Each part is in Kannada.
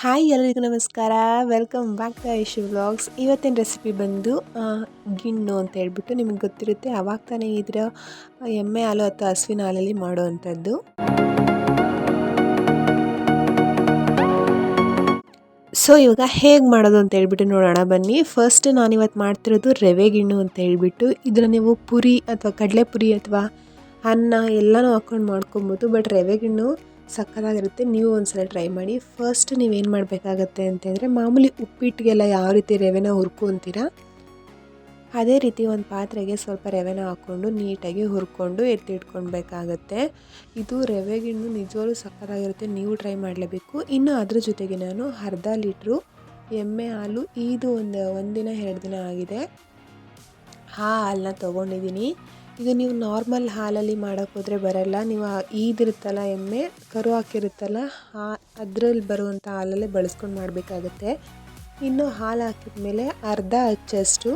ಹಾಯ್ ಎಲ್ಲರಿಗೂ ನಮಸ್ಕಾರ. Welcome back to Aishu vlogs ಇವತ್ತಿನ ರೆಸಿಪಿ ಬಂದು ಗಿಣ್ಣು ಅಂತ ಹೇಳ್ಬಿಟ್ಟು ನಿಮಗೆ ಗೊತ್ತಿರುತ್ತೆ. ಅವಾಗ ತಾನೇ ಇದ್ರ ಎಮ್ಮೆ ಹಾಲು ಅಥವಾ ಹಸುವಿನ ಹಾಲಲ್ಲಿ ಮಾಡುವಂಥದ್ದು. ಸೊ ಇವಾಗ ಹೇಗೆ ಮಾಡೋದು ಅಂತ ಹೇಳ್ಬಿಟ್ಟು ನೋಡೋಣ ಬನ್ನಿ. ಫಸ್ಟ್ ನಾನಿವತ್ತು ಮಾಡ್ತಿರೋದು ರವೆ ಗಿಣ್ಣು ಅಂತ ಹೇಳ್ಬಿಟ್ಟು ಇದನ್ನು ನೀವು ಪುರಿ ಅಥವಾ ಕಡಲೆ ಪುರಿ ಅಥವಾ ಅನ್ನ ಎಲ್ಲನೂ ಹಾಕ್ಕೊಂಡು ಮಾಡ್ಕೊಬೋದು. ಬಟ್ ರವೆ ಗಿಣ್ಣು ಸಕ್ಕತ್ತಾಗಿರುತ್ತೆ. ನೀವು ಒಂದ್ಸಲ ಟ್ರೈ ಮಾಡಿ. ಫಸ್ಟ್ ನೀವೇನು ಮಾಡಬೇಕಾಗತ್ತೆ ಅಂತಂದರೆ ಮಾಮೂಲಿ ಉಪ್ಪಿಟ್ಟಿಗೆಲ್ಲ ಯಾವ ರೀತಿ ರವೆನ ಹುರ್ಕೊತೀರಾ? ಅದೇ ರೀತಿ ಒಂದು ಪಾತ್ರೆಗೆ ಸ್ವಲ್ಪ ರವೆನ ಹಾಕ್ಕೊಂಡು ನೀಟಾಗಿ ಹುರ್ಕೊಂಡು ಎತ್ತಿಟ್ಕೊಳ್ಬೇಕಾಗತ್ತೆ. ಇದು ರವೆಗಿನ್ನು ನಿಜವಾಗ್ಲು ನಿಜವಾಗ್ಲೂ ಸಕ್ಕತ್ತಾಗಿರುತ್ತೆ. ನೀವು ಟ್ರೈ ಮಾಡಲೇಬೇಕು. ಇನ್ನು ಅದ್ರ ಜೊತೆಗೆ ನಾನು ಅರ್ಧ ಲೀಟ್ರು ಎಮ್ಮೆ ಹಾಲು, ಇದು ಒಂದು, ಒಂದಿನ, ಎರಡು ದಿನ ಆಗಿದೆ. ಆ ಹಾಲನ್ನ ತೊಗೊಂಡಿದ್ದೀನಿ. ಇದು ನೀವು ನಾರ್ಮಲ್ ಹಾಲಲ್ಲಿ ಮಾಡೋಕ್ಕೆ ಹೋದರೆ ಬರಲ್ಲ. ನೀವು ಈದಿರುತ್ತಲ್ಲ ಎಮ್ಮೆ, ಕರು ಹಾಕಿರುತ್ತಲ್ಲ, ಆ ಅದರಲ್ಲಿ ಬರುವಂಥ ಹಾಲಲ್ಲೇ ಬಳಸ್ಕೊಂಡು ಮಾಡಬೇಕಾಗತ್ತೆ. ಇನ್ನು ಹಾಲು ಹಾಕಿದ ಮೇಲೆ ಅರ್ಧ ಹಚ್ಚಷ್ಟು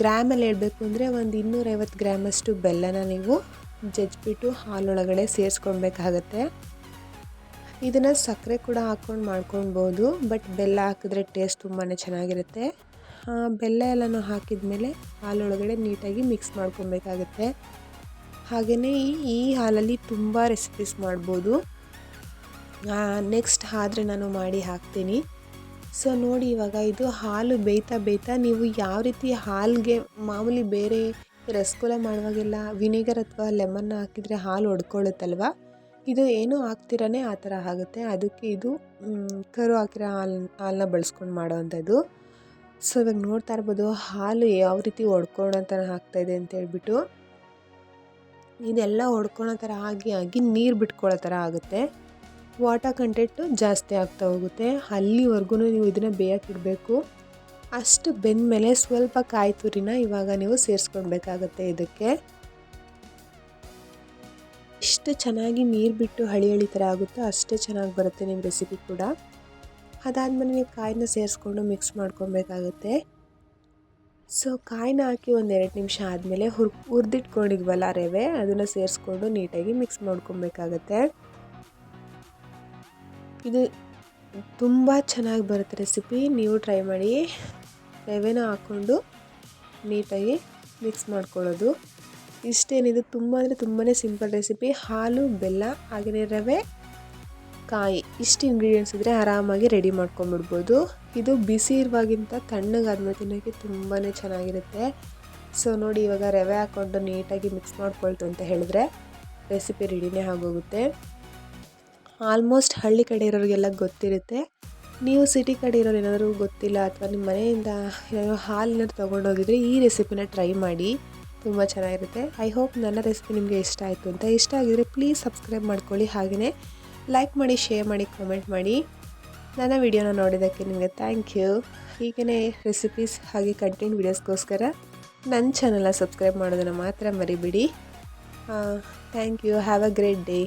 ಗ್ರಾಮಲ್ಲಿ ಹೇಳಬೇಕು ಅಂದರೆ ಒಂದು ಇನ್ನೂರೈವತ್ತು ಗ್ರಾಮಷ್ಟು ಬೆಲ್ಲನ ನೀವು ಜಜ್ಜಿಬಿಟ್ಟು ಹಾಲೊಳಗಡೆ ಸೇರಿಸ್ಕೊಳ್ಬೇಕಾಗತ್ತೆ. ಇದನ್ನು ಸಕ್ಕರೆ ಕೂಡ ಹಾಕ್ಕೊಂಡು ಮಾಡ್ಕೊಳ್ಬೋದು, ಬಟ್ ಬೆಲ್ಲ ಹಾಕಿದ್ರೆ ಟೇಸ್ಟ್ ತುಂಬಾ ಚೆನ್ನಾಗಿರುತ್ತೆ. ಬೆಲ್ಲ ಎಲ್ಲನೂ ಹಾಕಿದ ಮೇಲೆ ಹಾಲೊಳಗಡೆ ನೀಟಾಗಿ ಮಿಕ್ಸ್ ಮಾಡ್ಕೊಬೇಕಾಗತ್ತೆ. ಹಾಗೆಯೇ ಈ ಹಾಲಲ್ಲಿ ತುಂಬ ರೆಸಿಪೀಸ್ ಮಾಡ್ಬೋದು. ನೆಕ್ಸ್ಟ್ ಆದರೆ ನಾನು ಮಾಡಿ ಹಾಕ್ತೀನಿ. ಸೊ ನೋಡಿ ಇವಾಗ ಇದು ಹಾಲು ಬೇಯ್ತಾ ಬೇಯ್ತಾ ನೀವು ಯಾವ ರೀತಿ ಹಾಲಿಗೆ ಮಾಮೂಲಿ ಬೇರೆ ರಸಗುಲ್ಲ ಮಾಡುವಾಗೆಲ್ಲ ವಿನೆಗರ್ ಅಥವಾ ಲೆಮನ್ ಹಾಕಿದರೆ ಹಾಲು ಒಡ್ಕೊಳ್ಳುತ್ತಲ್ವ? ಇದು ಏನೂ ಹಾಕ್ತಿರನೇ ಆ ಥರ ಆಗುತ್ತೆ. ಅದಕ್ಕೆ ಇದು ಕರು ಹಾಕಿರೋ ಹಾಲು, ಹಾಲನ್ನ ಬಳಸ್ಕೊಂಡು ಮಾಡೋವಂಥದ್ದು ಸೊ ಇವಾಗ ನೋಡ್ತಾ ಇರ್ಬೋದು, ಹಾಲು ಯಾವ ರೀತಿ ಹೊಡ್ಕೊಳ್ಳೋ ಥರ ಆಗ್ತಾಯಿದೆ ಅಂತ ಹೇಳ್ಬಿಟ್ಟು. ಇದೆಲ್ಲ ಹೊಡ್ಕೊಳ್ಳೋ ಥರ ಆಗಿ ಆಗಿ ನೀರು ಬಿಟ್ಕೊಳ್ಳೋ ಥರ ಆಗುತ್ತೆ. ವಾಟರ್ ಕಂಟೆಂಟು ಜಾಸ್ತಿ ಆಗ್ತಾ ಹೋಗುತ್ತೆ. ಅಲ್ಲಿವರೆಗೂ ನೀವು ಇದನ್ನು ಬೇಯಕ್ಕಿಡಬೇಕು ಅಷ್ಟು ಬೆಂದಮೇಲೆ ಸ್ವಲ್ಪ ಕಾಯಿ ತುರಿನ ಇವಾಗ ನೀವು ಸೇರಿಸ್ಕೊಳ್ಬೇಕಾಗತ್ತೆ ಇದಕ್ಕೆ. ಎಷ್ಟು ಚೆನ್ನಾಗಿ ನೀರು ಬಿಟ್ಟು ಹಳಿ ಹಳಿ ಥರ ಆಗುತ್ತೋ ಅಷ್ಟೇ ಚೆನ್ನಾಗಿ ಬರುತ್ತೆ ನಿಮ್ಮ ರೆಸಿಪಿ ಕೂಡ. ಅದಾದಮೇಲೆ ನೀವು ಕಾಯಿನ ಸೇರಿಸ್ಕೊಂಡು ಮಿಕ್ಸ್ ಮಾಡ್ಕೊಬೇಕಾಗುತ್ತೆ. ಸೊ ಕಾಯಿನ ಹಾಕಿ ಒಂದು ಎರಡು ನಿಮಿಷ ಆದಮೇಲೆ ಹುರ್, ಹುರಿದಿಟ್ಕೊಂಡಿದ್ವಲ್ಲ ರವೆ, ಅದನ್ನು ಸೇರಿಸ್ಕೊಂಡು ನೀಟಾಗಿ ಮಿಕ್ಸ್ ಮಾಡ್ಕೊಬೇಕಾಗತ್ತೆ. ಇದು ತುಂಬ ಚೆನ್ನಾಗಿ ಬರುತ್ತೆ ರೆಸಿಪಿ ನೀವು ಟ್ರೈ ಮಾಡಿ ರವೆನ ಹಾಕ್ಕೊಂಡು ನೀಟಾಗಿ ಮಿಕ್ಸ್ ಮಾಡ್ಕೊಳ್ಳೋದು. ಇಷ್ಟೇನಿದು ತುಂಬ ಅಂದರೆ ತುಂಬಾ ಸಿಂಪಲ್ ರೆಸಿಪಿ ಹಾಲು, ಬೆಲ್ಲ ಹಾಗೆಯೇ ರವೆ. ಕಾಯಿ ಇಷ್ಟು ಇಂಗ್ರೀಡಿಯೆಂಟ್ಸ್ ಇದ್ದರೆ ಆರಾಮಾಗಿ ರೆಡಿ ಮಾಡ್ಕೊಂಬಿಡ್ಬೋದು ಇದು ಬಿಸಿ ಇರುವಾಗಿಂತ ತಣ್ಣಗಾದ್ಮೇಲೆ ತಿನ್ನೋಕ್ಕೆ ತುಂಬಾ ಚೆನ್ನಾಗಿರುತ್ತೆ. ಸೊ ನೋಡಿ, ಇವಾಗ ರವೆ ಹಾಕ್ಕೊಂಡು ನೀಟಾಗಿ ಮಿಕ್ಸ್ ಮಾಡ್ಕೊಳ್ತು ಅಂತ ಹೇಳಿದ್ರೆ ರೆಸಿಪಿ ರೆಡಿನೇ ಆಗೋಗುತ್ತೆ. ಆಲ್ಮೋಸ್ಟ್ ಹಳ್ಳಿ ಕಡೆ ಇರೋರಿಗೆಲ್ಲ ಗೊತ್ತಿರುತ್ತೆ. ನೀವು ಸಿಟಿ ಕಡೆ ಇರೋರು ಏನಾದರೂ ಗೊತ್ತಿಲ್ಲ ಅಥವಾ ನಿಮ್ಮ ಮನೆಯಿಂದ ಏನಾದರೂ ಹಾಲಿನಾದ್ರು ತೊಗೊಂಡೋಗಿದ್ರೆ ಈ ರೆಸಿಪಿನ ಟ್ರೈ ಮಾಡಿ, ತುಂಬ ಚೆನ್ನಾಗಿರುತ್ತೆ. ಐ ಹೋಪ್ ನನ್ನ ರೆಸಿಪಿ ನಿಮಗೆ ಇಷ್ಟ ಆಯಿತು ಅಂತ. ಇಷ್ಟ ಆಗಿದ್ರೆ ಪ್ಲೀಸ್ ಸಬ್ಸ್ಕ್ರೈಬ್ ಮಾಡ್ಕೊಳ್ಳಿ. ಹಾಗೆಯೇ ಲೈಕ್ ಮಾಡಿ ಶೇರ್ ಮಾಡಿ ಕಾಮೆಂಟ್ ಮಾಡಿ. ನನ್ನ ವಿಡಿಯೋನ ನೋಡಿದ್ದಕ್ಕೆ ನಿಮಗೆ ಥ್ಯಾಂಕ್ ಯು ಹೀಗೇ ರೆಸಿಪೀಸ್ ಹಾಗೆ ಕಂಟೆಂಟ್ ವಿಡಿಯೋಸ್ಗೋಸ್ಕರ ನನ್ನ ಚಾನಲ್ನ ಸಬ್ಸ್ಕ್ರೈಬ್ ಮಾಡೋದನ್ನು ಮಾತ್ರ ಮರಿಬಿಡಿ. Thank you have a great day